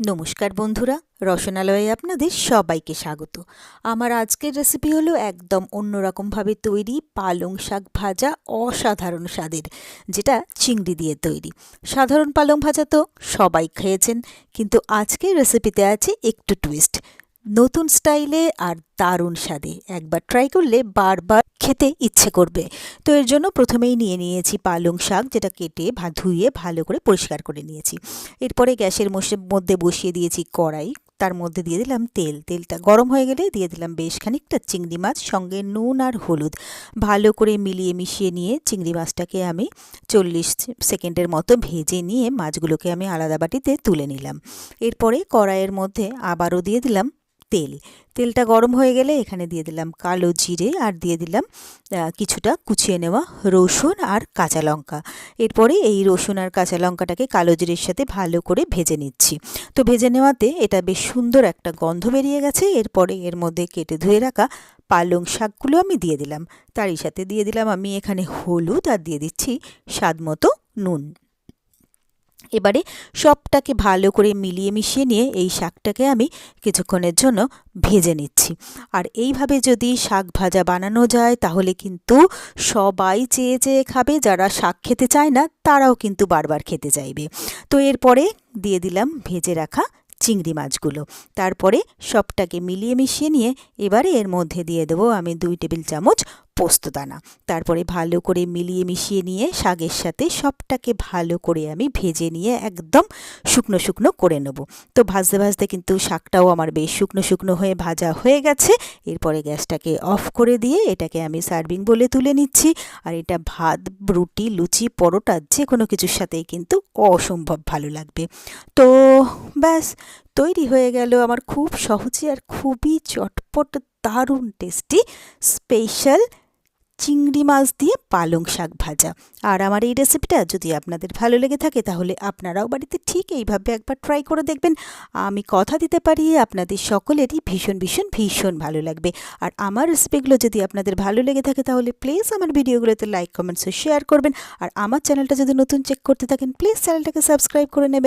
নমস্কার বন্ধুরা, রসনালয়ে আপনাদের সবাইকে স্বাগত। আমার আজকের রেসিপি হলো একদম অন্যরকমভাবে তৈরি পালং শাক ভাজা অসাধারণ স্বাদের, যেটা চিংড়ি দিয়ে তৈরি। সাধারণ পালং ভাজা তো সবাই খেয়েছেন, কিন্তু আজকের রেসিপিতে আছে একটু টুইস্ট নতুন স্টাইলে আর দারুণ স্বাদে। একবার ট্রাই করলে বারবার খেতে ইচ্ছে করবে। তো এর জন্য প্রথমেই নিয়ে নিয়েছি পালং শাক, যেটা কেটে ভা, ধুয়ে ভালো করে পরিষ্কার করে নিয়েছি। এরপরে গ্যাসের মধ্যে বসিয়ে দিয়েছি কড়াই, তার মধ্যে দিয়ে দিলাম তেল। তেলটা গরম হয়ে গেলে দিয়ে দিলাম বেশ খানিকটা চিংড়ি মাছ, সঙ্গে নুন আর হলুদ। ভালো করে মিলিয়ে মিশিয়ে নিয়ে চিংড়ি মাছটাকে আমি চল্লিশ সেকেন্ডের মতো ভেজে নিয়ে মাছগুলোকে আমি আলাদা বাটিতে তুলে নিলাম। এরপরে কড়াইয়ের মধ্যে আবারও দিয়ে দিলাম তেল। তেলটা গরম হয়ে গেলে এখানে দিয়ে দিলাম কালো জিরে আর দিয়ে দিলাম কিছুটা কুচিয়ে নেওয়া রসুন আর কাঁচা লঙ্কা। এরপরে এই রসুন আর কাঁচা লঙ্কাটাকে কালো জিরের সাথে ভালো করে ভেজে নিচ্ছি। তো ভেজে নেওয়াতে এটা বেশ সুন্দর একটা গন্ধ বেরিয়ে গেছে। এরপরে এর মধ্যে কেটে ধুয়ে রাখা পালং শাকগুলো আমি দিয়ে দিলাম। তারই সাথে দিয়ে দিলাম আমি এখানে হলুদ আর দিয়ে দিচ্ছি স্বাদ মতো নুন। এবারে সবটাকে ভালো করে মিলিয়ে মিশিয়ে নিয়ে এই শাকটাকে আমি কিছুক্ষণের জন্য ভেজে নিচ্ছি। আর এইভাবে যদি শাক ভাজা বানানো যায়, তাহলে কিন্তু সবাই চেয়ে চেয়ে খাবে, যারা শাক খেতে চায় না, তারাও কিন্তু বারবার খেতে চাইবে। তো এরপরে দিয়ে দিলাম ভেজে রাখা চিংড়ি মাছগুলো। তারপরে সবটাকে মিলিয়ে মিশিয়ে নিয়ে এবারে এর মধ্যে দিয়ে দেবো আমি দুই টেবিল চামচ পোস্তদানা তারপরে ভালো করে মিলিয়ে মিশিয়ে নিয়ে শাকের সাথে সবটাকে ভালো করে আমি ভেজে নিয়ে একদম শুকনো শুকনো করে নেব। তো ভাজতে ভাজতে কিন্তু শাকটাও আমার বেশ শুকনো শুকনো হয়ে ভাজা হয়ে গেছে। এরপরে গ্যাসটাকে অফ করে দিয়ে এটাকে আমি সার্ভিং বলে তুলে নিচ্ছি। আর এটা ভাত, রুটি, লুচি, পরোটা যে কোনো কিছুর সাথেই কিন্তু অসম্ভব ভালো লাগবে। তো ব্যাস, তৈরি হয়ে গেল আমার খুব সহজে আর খুবই চটপট, দারুণ, টেস্টি, স্পেশাল চিংড়ি মাছ দিয়ে পালং শাক ভাজা। আর আমার এই রেসিপিটা যদি আপনাদের ভালো লেগে থাকে, তাহলে আপনারাও বাড়িতে ঠিক এইভাবে একবার ট্রাই করে দেখবেন। আমি কথা দিতে পারি, আপনাদের সকলেরই ভীষণ ভীষণ ভীষণ ভালো লাগবে। আর আমার রেসিপিগুলো যদি আপনাদের ভালো লেগে থাকে, তাহলে প্লিজ আমার ভিডিওগুলোতে লাইক কমেন্টস শেয়ার করবেন। আর আমার চ্যানেলটা যদি নতুন চেক করতে থাকেন প্লিজ চ্যানেলটাকে সাবস্ক্রাইব করে নেবেন।